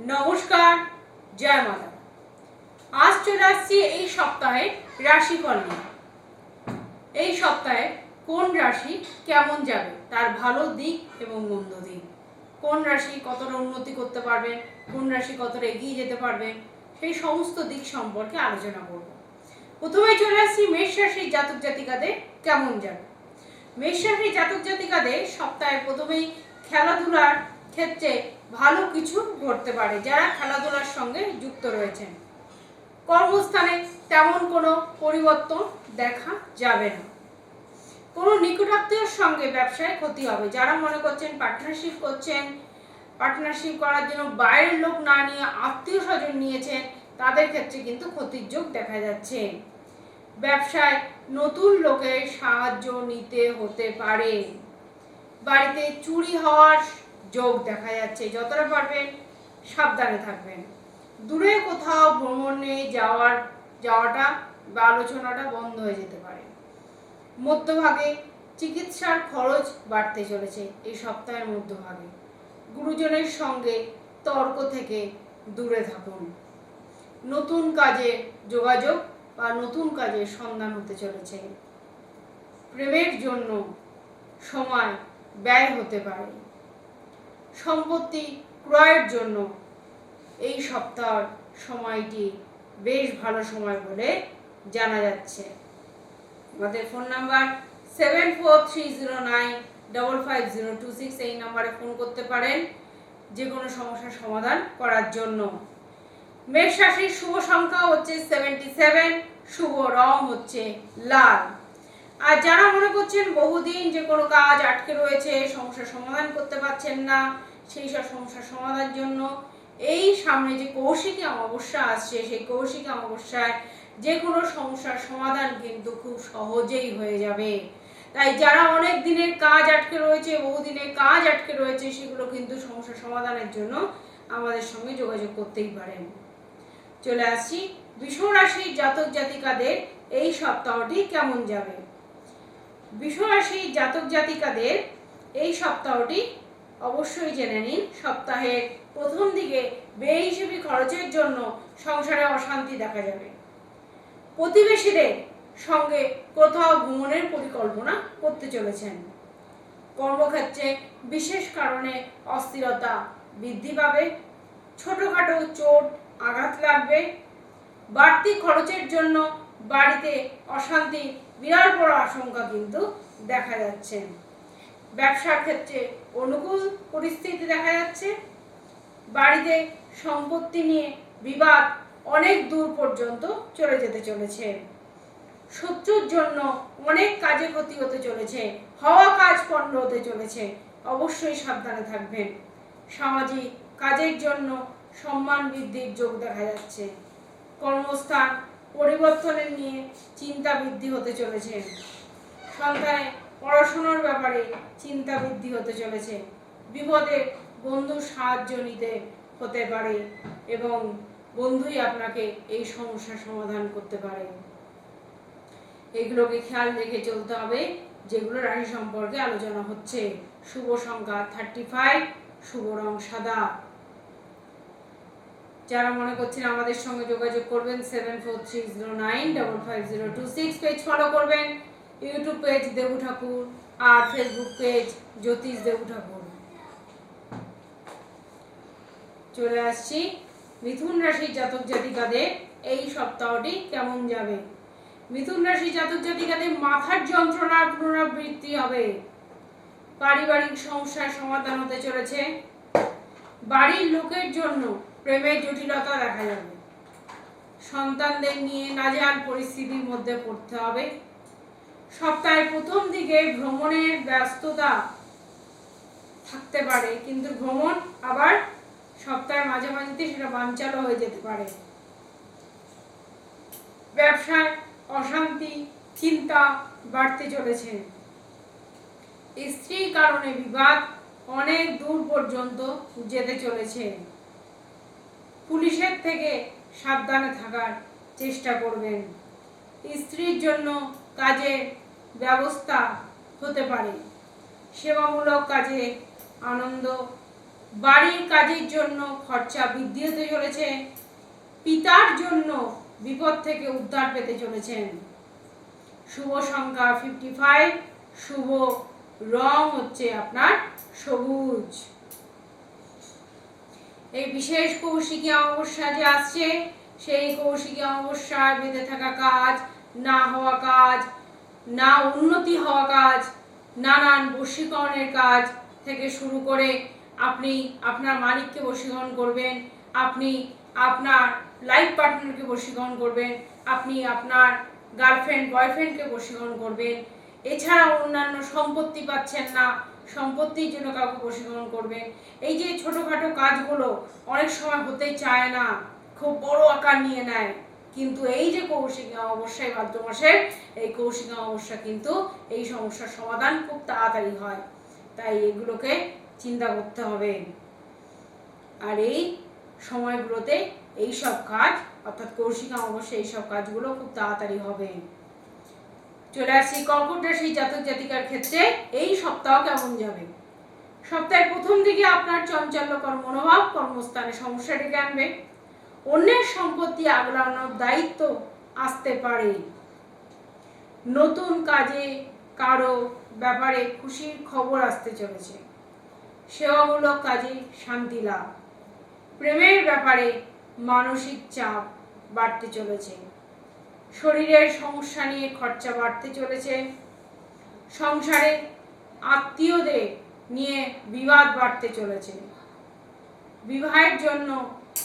নমস্কার, জয় মাতা। আজ চলে আসছি এই সপ্তাহে রাশিফল নিয়ে। এই সপ্তাহে কোন রাশি কেমন যাবে? তার ভালো দিক এবং মন্দ দিক। কোন রাশি কতটা উন্নতি করতে পারবে? কোন রাশি কতটা এগিয়ে যেতে পারবে? সেই সমস্ত দিক সম্পর্কে আলোচনা করব। প্রথমে চলে আসছি মেষ রাশির জাতক জাতিকাদের কেমন যাবে? মেষ রাশির জাতক জাতিকাদের সপ্তাহে প্রথমেই খেলাধুলার ক্ষেত্রে ভালো কিছু ঘটতে পারে যারা খেলাধুলার সঙ্গে যুক্ত রয়েছেন। কর্মস্থানে তেমন কোনো পরিবর্তন দেখা যাবে না। কোনো নিকটাত্মীয়র সঙ্গে ব্যবসায় ক্ষতি হবে। যারা মনে করছেন পার্টনারশিপ করছেন পার্টনারশিপ করার জন্য বাইরের লোক না নিয়ে আত্মীয় স্বজন নিয়েছেন, তাদের ক্ষেত্রে কিন্তু ক্ষতির যোগ দেখা যাচ্ছে। ব্যবসায় নতুন লোকের সাহায্য নিতে হতে পারে। বাড়িতে চুরি হওয়ার যোগ দেখা যাচ্ছে, যতটা পারবেন সাবধানে থাকবেন। দূরে কোথাও ভ্রমণে যাওয়ার, যাওয়াটা বা আলোচনাটা বন্ধ হয়ে যেতে পারে। মধ্যভাগে চিকিৎসার খরচ বাড়তে চলেছে এই সপ্তাহের মধ্যভাগে। গুরুজনের সঙ্গে তর্ক থেকে দূরে থাকুন। নতুন কাজে যোগাযোগ বা নতুন কাজের সন্ধান হতে চলেছে। প্রেমের জন্য সময় ব্যয় হতে পারে। সম্পত্তি ক্রয়ের জন্য এই সপ্তাহ সময়টি বেশ ভালো সময় বলে জানা যাচ্ছে। আমাদের phone number seven four three zero nine double five zero two six এই নাম্বারে ফোন করতে পারেন যে কোনো সমস্যার সমাধান করার জন্য। মেষ রাশির শুভ সংখ্যা হচ্ছে সেভেন্টি সেভেন শুভ রং হচ্ছে লাল। আর যারা মনে করছেন বহুদিন যে কোনো কাজ আটকে রয়েছে, সমস্যার সমাধান করতে পারছেন না, সেই সব সমস্যার সমাধানের জন্য এই সামনে যে কৌশিকী অমাবস্যা আসছে, সেই কৌশিকী অমাবস্যায় যে কোনো সমস্যার সমাধান কিন্তু খুব সহজেই হয়ে যাবে। তাই যারা অনেক দিনের কাজ আটকে রয়েছে, বহুদিনের কাজ আটকে রয়েছে, সেগুলো কিন্তু সমস্যার সমাধানের জন্য আমাদের সঙ্গে যোগাযোগ করতেই পারেন। চলে আসছি বিষ রাশির জাতক জাতিকাদের এই সপ্তাহটি কেমন যাবে? বিষ রাশির জাতক জাতিকাদের এই সপ্তাহটি অবশ্যই জেনে নিন। সপ্তাহের প্রথম দিকে বেহিসেবি খরচের জন্য সংসারে অশান্তি দেখা যাবে। প্রতিবেশীদের সঙ্গে কোথাও ভ্রমণের পরিকল্পনা করতে চলেছেন। কর্মক্ষেত্রে বিশেষ কারণে অস্থিরতা বৃদ্ধি পাবে, ছোটোখাটো চোট আঘাত লাগবে, বাড়তি খরচের জন্য বাড়িতে অশান্তি বিরাট বড় আশঙ্কা কিন্তু দেখা যাচ্ছে। ব্যবসার ক্ষেত্রে অনুকূল পরিস্থিতি দেখা যাচ্ছে। বাড়িতে সম্পত্তি নিয়ে বিবাদ অনেক দূর পর্যন্ত চলে যেতে চলেছে। শত্রুর জন্য অনেক কাজে ক্ষতি হতে চলেছে। হওয়া কাজ পণ্ড হতে চলেছে। অবশ্যই সাবধানে থাকবেন। সামাজিক কাজের জন্য সম্মান বৃদ্ধির যোগ দেখা যাচ্ছে। কর্মস্থান পরিবর্তনের নিয়ে চিন্তা বৃদ্ধি হতে চলেছে। সন্তানের পড়াশোনার ব্যাপারে চিন্তা বৃদ্ধি হতে চলেছে। বিপদে বন্ধুর সাহায্য নিতে হতে পারে এবং বন্ধুই আপনাকে এই সমস্যার সমাধান করতে পারে। এগুলোকে খেয়াল রেখে চলতে হবে, যেগুলো রাশি সম্পর্কে আলোচনা হচ্ছে। শুভ সংখ্যা থার্টি ফাইভ শুভ রং সাদা। যারা মনে করছেন আমাদের সঙ্গে যোগাযোগ করবেন seven four three zero nine double five zero two six page follow করবেন ইউটিউব পেজ দেবু ঠাকুর আর ফেসবুক পেজ জ্যোতিষ দেবু ঠাকুর। চলে আসছি মিথুন রাশির জাতক জাতিকাদের এই সপ্তাহটি কেমন যাবে? মিথুন রাশির জাতক জাতিকাদের মাথার যন্ত্রণার পুনরাবৃত্তি হবে। পারিবারিক সমস্যার সমাধান হতে চলেছে। বাড়ির লোকের জন্য প্রেমের জটিলতা দেখা যাবে। সন্তানদের নিয়ে নাজেহাল পরিস্থিতির মধ্যে পড়তে হবে। সপ্তাহের প্রথম দিকে ভ্রমণের ব্যস্ততা থাকতে পারে, কিন্তু ভ্রমণ আবার সপ্তাহের মাঝে মাঝেতে সেটা বানচালও হয়ে যেতে পারে। ব্যবসায় অশান্তি, চিন্তা বাড়তে চলেছে। স্ত্রীর কারণে বিবাদ অনেক দূর পর্যন্ত যেতে চলেছে। পুলিশের থেকে সাবধানে থাকার চেষ্টা করবেন। স্ত্রীর জন্য কাজের ব্যবস্থা হতে পারে। সেবামূলক কাজে আনন্দ, বাড়ির কাজের জন্য খরচা বৃদ্ধি হতে চলেছে, পিতার জন্য বিপদ থেকে উদ্ধার পেতে চলেছেন। শুভ সংখ্যা ফিফটি ফাইভ শুভ রং হচ্ছে আপনার সবুজ। এই বিশেষ কৌশিকী অমাবস্যা যে আসছে, সেই কৌশিকী অমাবস্যায় বেঁধে থাকা কাজ, না হওয়া কাজ, না উন্নতি হওয়া কাজ, নানান বশীকরণের কাজ থেকে শুরু করে আপনি আপনার মালিককে বশীকরণ করবেন, আপনি আপনার লাইফ পার্টনারকে বশীকরণ করবেন, আপনি আপনার গার্লফ্রেন্ড বয়ফ্রেন্ডকে বশীকরণ করবেন। এছাড়া অন্যান্য সম্পত্তি পাচ্ছেন না সম্পত্তির জন্য কাউকে বশীকরণ করবেন এই যে ছোটোখাটো কাজগুলো অনেক সময় হতে চায় না, খুব বড় আকার নিয়ে নেয়। কিন্তু এই যে কৌশিক অমাবস্যায় ভাদ্র মাসের, এই কৌশিক অমাবস্যা কিন্তু এই সমস্যার সমাধান খুব তাড়াতাড়ি হয়। তাই এগুলোকে চিন্তা করতে হবে। আর এই সময়গুলোতে এই সব কাজ, অর্থাৎ কৌশিক অমাবস্যা এই সব কাজগুলো খুব তাড়াতাড়ি হবে। চলে আসছি কর্কট রাশি জাতক জাতিকার ক্ষেত্রে। এই সপ্তাহ কেমন যাবে? সপ্তাহের প্রথম দিকে আপনার চঞ্চল্যকর মনোভাব, কর্মস্থানে সমস্যা ডেকে আনবে। অন্যের সম্পত্তি আগলানোর দায়িত্ব আসতে পারে। নতুন কাজে, কারও ব্যাপারে খুশির খবর আসতে চলেছে। সেবামূলক কাজে শান্তি লাভ। প্রেমের ব্যাপারে মানসিক চাপ বাড়তে চলেছে। শরীরের সমস্যা নিয়ে খরচা বাড়তে চলেছে। সংসারে আত্মীয়দের নিয়ে বিবাদ বাড়তে চলেছে। বিবাহের জন্য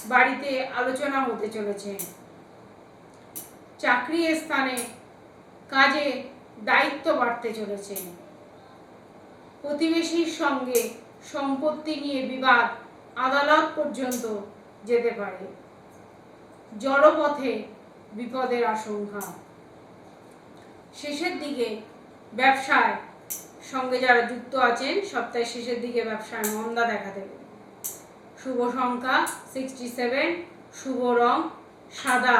বাড়িতে আলোচনা হতে চলেছে। চাকরি স্থানে কাজে দায়িত্ব বাড়তে চলেছে। প্রতিবেশীর সঙ্গে সম্পত্তি নিয়ে বিবাদ আদালত পর্যন্ত যেতে পারে। জলপথে বিপদের আশঙ্কা। শেষের দিকে ব্যবসায় সঙ্গে যারা যুক্ত আছেন, সপ্তাহের শেষের দিকে ব্যবসায় মন্দা দেখা দেবে। শুভ সংখ্যা সিক্সটি সেভেন শুভ রং সাদা।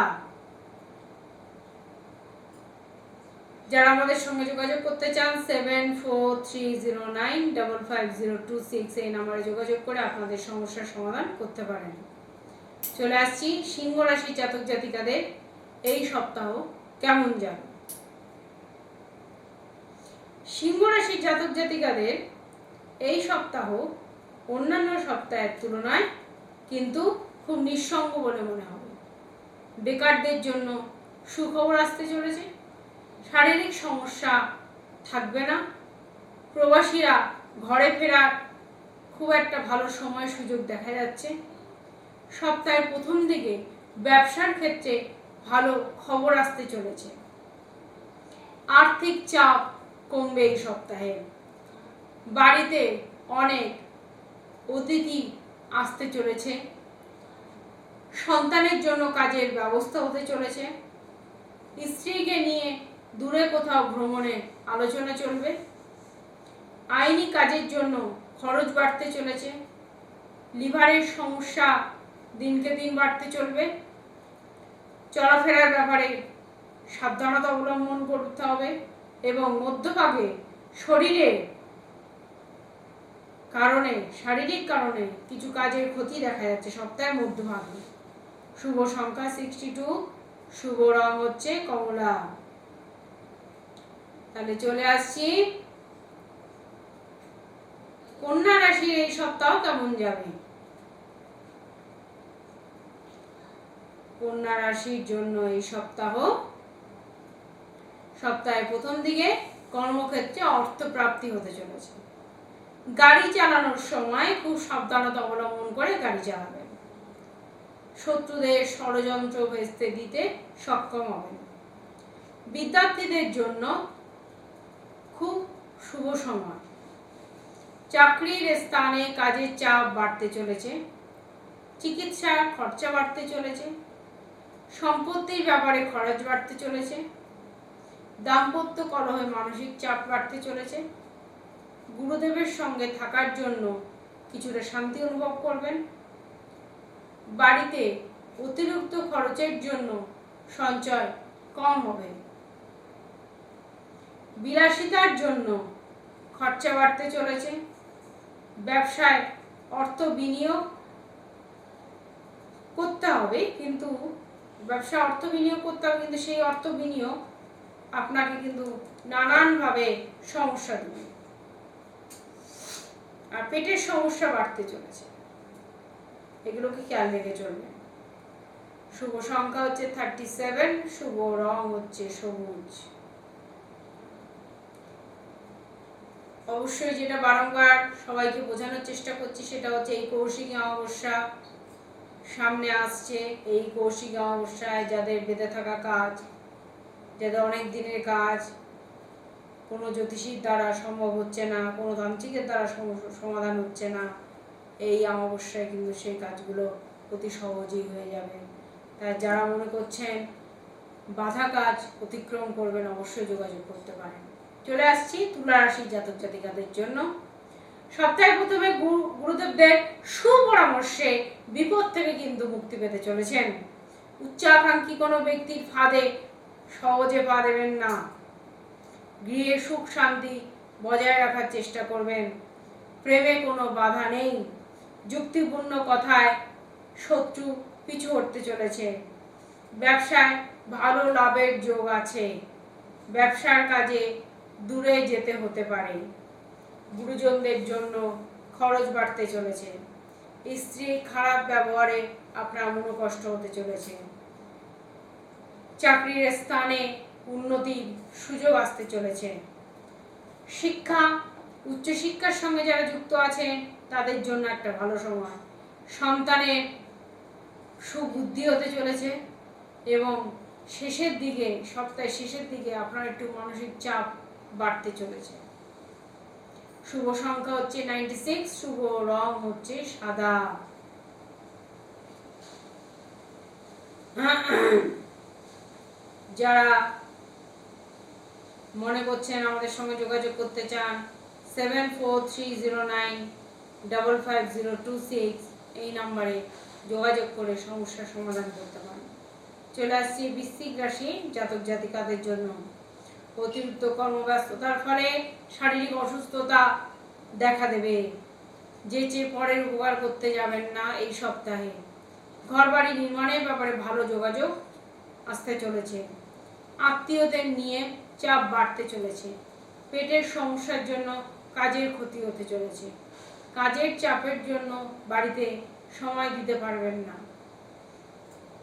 যারা আমাদের সঙ্গে যোগাযোগ করতে চান seven four three zero nine double five zero two six এই নাম্বারে যোগাযোগ করে আপনাদের সমস্যার সমাধান করতে পারেন। চলে আসছি সিংহ রাশি জাতক জাতিকাদের এই সপ্তাহ কেমন যাবে? সিংহ রাশির জাতক জাতিকাদের এই সপ্তাহ অন্যান্য সপ্তাহের তুলনায় কিন্তু খুব নিঃসঙ্গ বলে মনে হবে। বেকারদের জন্য সুখবর আসতে চলেছে। শারীরিক সমস্যা থাকবে না। প্রবাসীরা ঘরে ফেরার খুব একটা ভালো সময় সুযোগ দেখা যাচ্ছে। সপ্তাহের প্রথম দিকে ব্যবসার ক্ষেত্রে ভালো খবর আসতে চলেছে। আর্থিক চাপ কমবে এই সপ্তাহে। বাড়িতে অনেক অতিথি আসতে চলেছে। সন্তানের জন্য কাজের ব্যবস্থা হতে চলেছে। স্ত্রীকে নিয়ে দূরে কোথাও ভ্রমণে আলোচনা চলবে। আইনি কাজের জন্য খরচ বাড়তে চলেছে। লিভারের সমস্যা দিনকে দিন বাড়তে চলবে। চলাফেরার ব্যাপারে সাবধানতা অবলম্বন করতে হবে এবং মধ্যভাগে শরীরে কারণে, শারীরিক কারণে কিছু কাজের ক্ষতি দেখা যাচ্ছে সপ্তাহের মধ্যভাগে। শুভ সংখ্যা সিক্সটি টু শুভ রং হচ্ছে কমলা। তাহলে চলে আসছি। কন্যা রাশির এই সপ্তাহ কেমন যাবে? কন্যা রাশির জন্য এই সপ্তাহ। সপ্তাহের প্রথম দিকে কর্মক্ষেত্রে অর্থ প্রাপ্তি হতে চলেছে। গাড়ি চালানোর সময় খুব সাবধানতা অবলম্বন করে গাড়ি চালাবেন। শত্রুদের ষড়যন্ত্র ভেস্তে দিতে সক্ষম হবেন। বিদ্যার্থীদের জন্য খুব শুভ সময়। চাকরির স্থানে কাজের চাপ বাড়তে চলেছে। চিকিৎসার খরচা বাড়তে চলেছে। সম্পত্তির ব্যাপারে খরচ বাড়তে চলেছে। দাম্পত্য কলহে মানসিক চাপ বাড়তে চলেছে। গুরুদেবের সঙ্গে থাকার জন্য কিছুটা শান্তি অনুভব করবেন। বাড়িতে অতিরিক্ত খরচের জন্য সঞ্চয় কম হবে। বিলাসিতার জন্য খরচা বাড়তে চলেছে। ব্যবসায় অর্থ বিনিয়োগ করতে হবে, কিন্তু ব্যবসা অর্থ বিনিয়োগ করতে হবে, কিন্তু সেই অর্থ বিনিয়োগ আপনাকে কিন্তু নানানভাবে সমস্যা দেবে। আর পেটের সমস্যা বাড়তে চলেছে। এগুলোকে খেয়াল রেখে চলবে? শুভ সংখ্যা হচ্ছে থার্টি সেভেন শুভ রং হচ্ছে সবুজ। অবশ্যই যেটা বারংবার সবাইকে বোঝানোর চেষ্টা করছি, সেটা হচ্ছে এই কৌশিকী অমাবস্যা। সামনে আসছে এই কৌশিক অমাবস্যায় যাদের বেঁধে থাকা কাজ, যাদের অনেক দিনের কাজ, কোনো জ্যোতিষীর দ্বারা সম্ভব হচ্ছে না, কোনো তান্ত্রিকের দ্বারা সমাধান হচ্ছে না, এই অমাবস্যায় কিন্তু সেই কাজগুলো অতি সহজেই হয়ে যাবে। তাই যারা মনে করছেন বাধা কাজ অতিক্রম করবেন, অবশ্যই যোগাযোগ করতে পারেন। চলে আসছি তুলা রাশির জাতক জাতিকাদের জন্য। সপ্তাহে প্রথমে গুরু- গুরুদেবদের সুপরামর্শে বিপদ থেকে কিন্তু মুক্তি পেতে চলেছেন। উচ্চাকাঙ্ক্ষী কোনো ব্যক্তির ফাঁদে সহজে পা দেবেন না। গৃহে সুখ শান্তি বজায় রাখার চেষ্টা করবেন। প্রেমে কোনো বাধা নেই। যুক্তিপূর্ণ কথায় শত্রু পিছু হটতে চলেছে। ব্যবসায় ভালো লাভের যোগ আছে। ব্যবসার কাজে দূরে যেতে হতে পারে। গুরুজনদের জন্য খরচ বাড়তে চলেছে। স্ত্রীর খারাপ ব্যবহারে আপনার মনোকষ্ট হতে চলেছে। চাকরির স্থানে উন্নতির সুযোগ আসতে চলেছে। শিক্ষা, উচ্চশিক্ষার সঙ্গে যারা যুক্ত আছেন তাদের জন্য একটা ভালো সময়। সন্তানের সুবুদ্ধি হতে চলেছে এবং শেষের দিকে, সপ্তাহের শেষের দিকে আপনার একটু মানসিক চাপ বাড়তে চলেছে। শুভ সংখ্যা হচ্ছে নাইনটি সিক্স শুভ রং হচ্ছে সাদা। যারা মনে করছেন আমাদের সঙ্গে যোগাযোগ করতে চান seven four three zero nine double five zero two six এই নাম্বারে যোগাযোগ করে সমস্যার সমাধান করতে পারেন। চলে আসছি বৃশ্চিক রাশি জাতক জাতিকাদের জন্য। অতিরিক্ত কর্মব্যস্ততার ফলে শারীরিক অসুস্থতা দেখা দেবে। যে চেয়ে পরের উপকার করতে যাবেন না এই সপ্তাহে। ঘরবাড়ি নির্মাণের ব্যাপারে ভালো যোগাযোগ আসতে চলেছে। আত্মীয়দের নিয়ে চাপ বাড়তে চলেছে। পেটের সমস্যার জন্য কাজের ক্ষতি হতে চলেছে। কাজের চাপের জন্য বাড়িতে সময় দিতে পারবেন না।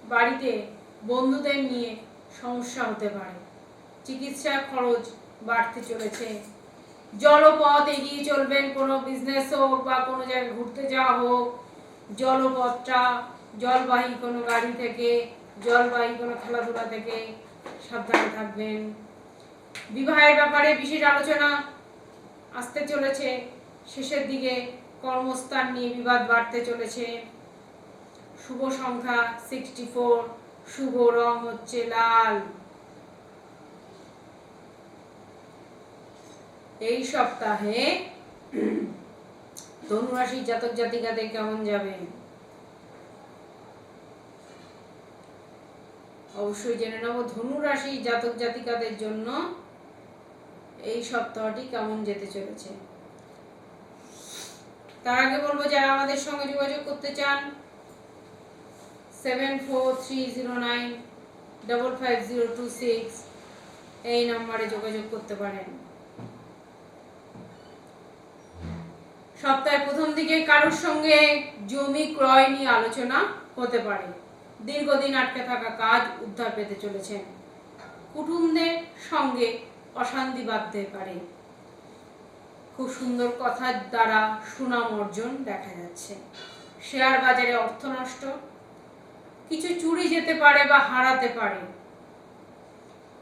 বাড়িতে বন্ধুদের নিয়ে সমস্যা হতে পারে। চিকিৎসার খরচ বাড়তে চলেছে। জলপথ এগিয়ে চলবেন, কোনো বিজনেস হোক বা কোনো জায়গায় ঘুরতে যাওয়া হোক, জলপথটা জলবাহী কোনো গাড়ি থেকে, জলবাহী কোনো খেলাধুলা থেকে সাবধানে থাকবেন। বিবাহের ব্যাপারে বিশেষ আলোচনা আসতে চলেছে। শেষের দিকে কর্মস্থান নিয়ে বিবাদ বাড়তে চলেছে। শুভ সংখ্যা সিক্সটি ফোর শুভ রং হচ্ছে লাল। এই সপ্তাহে ধনুরাশি জাতক জাতিকাদের কেমন যাবে? অবশ্যই জেনে নেব ধনুরাশি জাতক জাতিকাদের জন্য এই সপ্তাহটি কেমন যেতে চলেছে। তার আগে বলব, যারা আমাদের সঙ্গে যোগাযোগ করতে চান seven four three zero nine double five zero two six এই নম্বরে যোগাযোগ করতে পারেন। সপ্তাহের প্রথম দিকে কারোর সঙ্গে জমি ক্রয় নিয়ে আলোচনা হতে পারে। দীর্ঘদিন আটকে থাকা কাজ উদ্ধার পেতে চলেছেন। কুটুমদের সঙ্গে অশান্তি বাঁধতে পারে। খুব সুন্দর কথার দ্বারা সুনাম অর্জন দেখা যাচ্ছে। শেয়ার বাজারে অর্থ নষ্ট, কিছু চুরি যেতে পারে বা হারাতে পারে।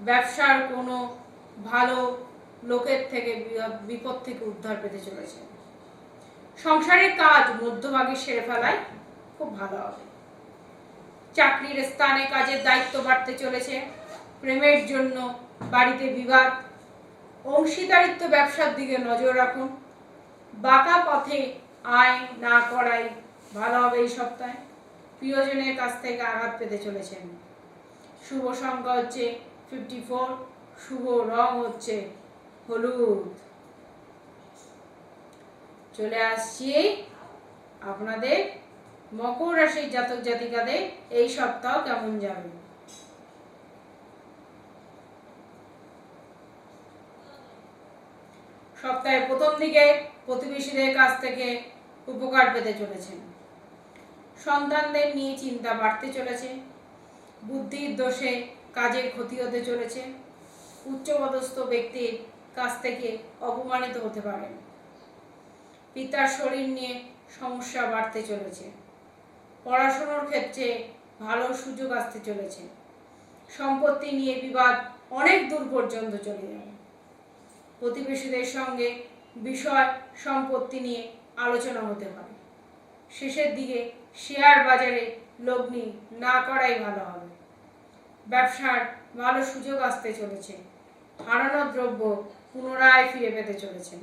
ব্যবসার কোনো ভালো লোকের থেকে বিপদ- থেকে উদ্ধার পেতে চলেছে। সংসারের কাজ মধ্যভাগে সেরে ফেলায় খুব ভালো হবে। চাকরির স্থানে কাজের দায়িত্ব বাড়তে চলেছে। প্রেমের জন্য বাড়িতে বিবাদ। অংশীদারিত্ব ব্যবসার দিকে নজর রাখুন। বাঁকা পথে আয় না করাই ভালো হবে এই সপ্তাহে। প্রিয়জনের কাছ থেকে আঘাত পেতে চলেছেন। শুভ সংখ্যা হচ্ছে ফিফটি ফোর শুভ রং হচ্ছে হলুদ। চলে আসছি আপনাদের মকর রাশির জাতক জাতিকাদের এই সপ্তাহ কেমন যাবে? সপ্তাহের প্রথম দিকে প্রতিবেশীদের কাছ থেকে উপকার পেতে চলেছেন। সন্তানদের নিয়ে চিন্তা বাড়তে চলেছে। বুদ্ধির দোষে কাজের ক্ষতি হতে চলেছে। উচ্চপদস্থ ব্যক্তির কাছ থেকে অপমানিত হতে পারেন। পিতার শরীর নিয়ে সমস্যা বাড়তে চলেছে। পড়াশোনার ক্ষেত্রে ভালো সুযোগ আসতে চলেছে। সম্পত্তি নিয়ে বিবাদ অনেক দূর পর্যন্ত চলে যাবে। প্রতিবেশীদের সঙ্গে বিষয় সম্পত্তি নিয়ে আলোচনা হতে পারে। শেষের দিকে শেয়ার বাজারে লগ্নি না করাই ভালো হবে। ব্যবসার ভালো সুযোগ আসতে চলেছে। হারানো দ্রব্য পুনরায় ফিরে পেতে চলেছেন।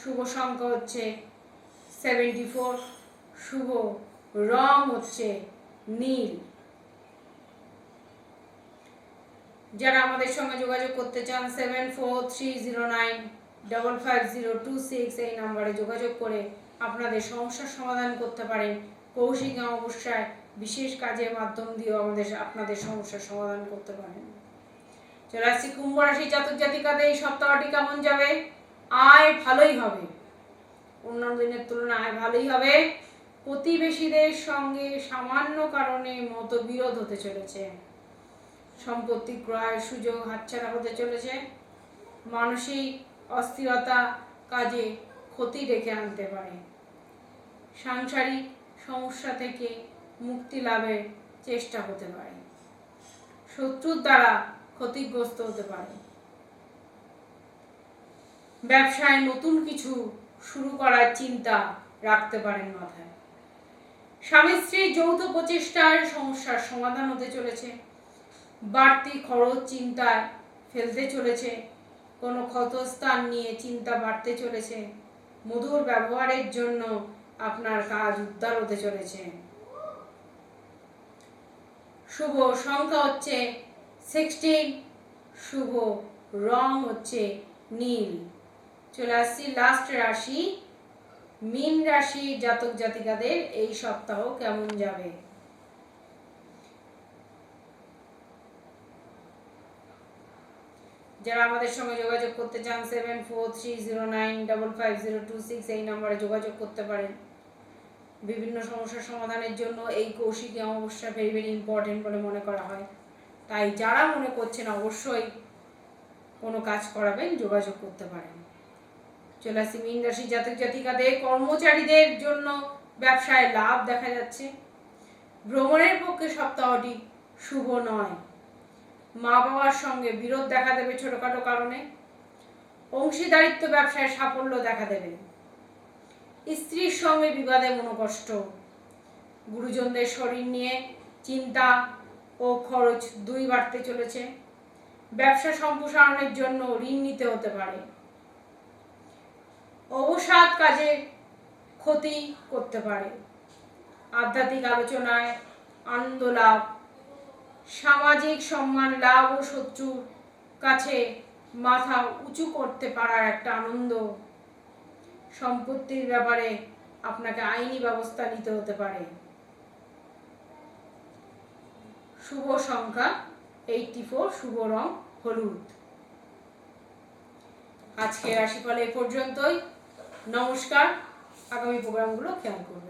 শুভ সংখ্যা হচ্ছে সেভেন্টি ফোর শুভ রং হচ্ছে নীল। যারা আমাদের সঙ্গে যোগাযোগ করতে চান seven four three zero nine double five zero two six এই নাম্বারে যোগাযোগ করে আপনাদের সমস্যার সমাধান করতে পারেন। কৌশিক অমাবস্যায় বিশেষ কাজের মাধ্যম দিয়েও আমাদের আপনাদের সমস্যার সমাধান করতে পারেন। চলে আসছি কুম্ভ রাশি জাতক এই সপ্তাহটি কেমন যাবে? আয় ভালোই হবে। অন্যান্য দিনের তুলনায় আয় ভালোই হবে। প্রতিবেশীদের সঙ্গে সামান্য কারণে মতবিরোধ হতে চলেছে। সম্পত্তি ক্রয়ের সুযোগ হাতছাড়া হতে চলেছে। মানসিক অস্থিরতা কাজে ক্ষতি ডেকে আনতে পারে। সাংসারিক সমস্যা থেকে মুক্তি লাভের চেষ্টা হতে পারে। শত্রুর দ্বারা ক্ষতিগ্রস্ত হতে পারে। ব্যবসায় নতুন কিছু শুরু করার চিন্তা রাখতে পারেন মাথায়। স্বামী স্ত্রীর যৌথ প্রচেষ্টার সমস্যার সমাধান হতে চলেছে। বাড়তি খরচ চিন্তায় ফেলতে চলেছে। কোনো ক্ষতস্থান নিয়ে চিন্তা বাড়তে চলেছে। মধুর ব্যবহারের জন্য আপনার কাজ উদ্ধার হতে চলেছে। শুভ সংখ্যা হচ্ছে সিক্সটিন শুভ রং হচ্ছে নীল। চলে আসছি লাস্ট রাশি, মীন রাশি জাতক জাতিকাদের এই সপ্তাহ কেমন যাবে? যারা আমাদের সঙ্গে যোগাযোগ করতে চান seven four three zero nine double five zero two six এই নম্বরে যোগাযোগ করতে পারেন। বিভিন্ন সমস্যার সমাধানের জন্য এই Kaushiki Amavasya very very important বলে মনে করা হয়। তাই যারা মনে করছেন, অবশ্যই কোনো কাজ করাবেন, যোগাযোগ করতে পারেন। চলে আসি মীন রাশি জাতক জাতিকাদের কর্মচারীদের জন্য ব্যবসায় লাভ দেখা যাচ্ছে। ভ্রমণের পক্ষে সপ্তাহটি শুভ নয়। মা বাবার সঙ্গে বিরোধ দেখা দেবে ছোটখাটো কারণে। অংশীদারিত্ব ব্যবসায় সাফল্য দেখা দেবে। স্ত্রীর সঙ্গে বিবাদে মনোকষ্ট। গুরুজনদের শরীর নিয়ে চিন্তা ও খরচ দুই বাড়তে চলেছে। ব্যবসা সম্প্রসারণের জন্য ঋণ নিতে হতে পারে। অবসাদ কাজে ক্ষতি করতে পারে। আধ্যাত্মিক আলোচনায় আনন্দ লাভ, সামাজিক সম্মান লাভ ও শত্রুর কাছে মাথা উঁচু করতে পারার একটা আনন্দ সম্পত্তির ব্যাপারে আপনাকে আইনি ব্যবস্থা নিতে হতে পারে। শুভ সংখ্যা এইটটি ফোর শুভ রং হলুদ। আজকে রাশিফল এই পর্যন্তই। নমস্কার আগামী প্রোগ্রামগুলো খেয়াল করুন।